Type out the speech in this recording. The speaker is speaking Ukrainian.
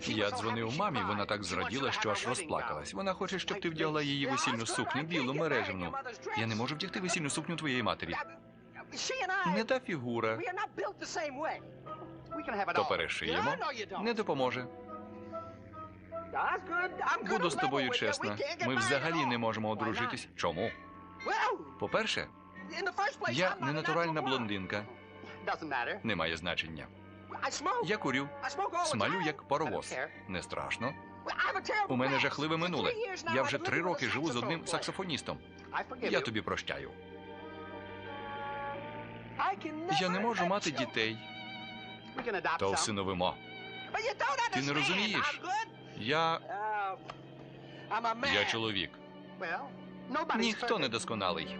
Я дзвонив мамі, вона так зраділа, що аж розплакалась. Вона хоче, щоб ти вдягла її весільну сукню, білу мережевну. Я не можу вдягти весільну сукню твоєї матері. Не та фігура. То перешиємо. Не допоможе. Буду з тобою чесна. Ми взагалі не можемо одружитись. Чому? По-перше, я не натуральна блондинка. Не має значення. Я курю, смалю як паровоз. Не страшно. У мене жахливе минуле. Я вже три роки живу з одним саксофоністом. Я тобі прощаю. Я не можу мати дітей. То всиновимо. Ти не розумієш? Я. Я чоловік. Ніхто не досконалий.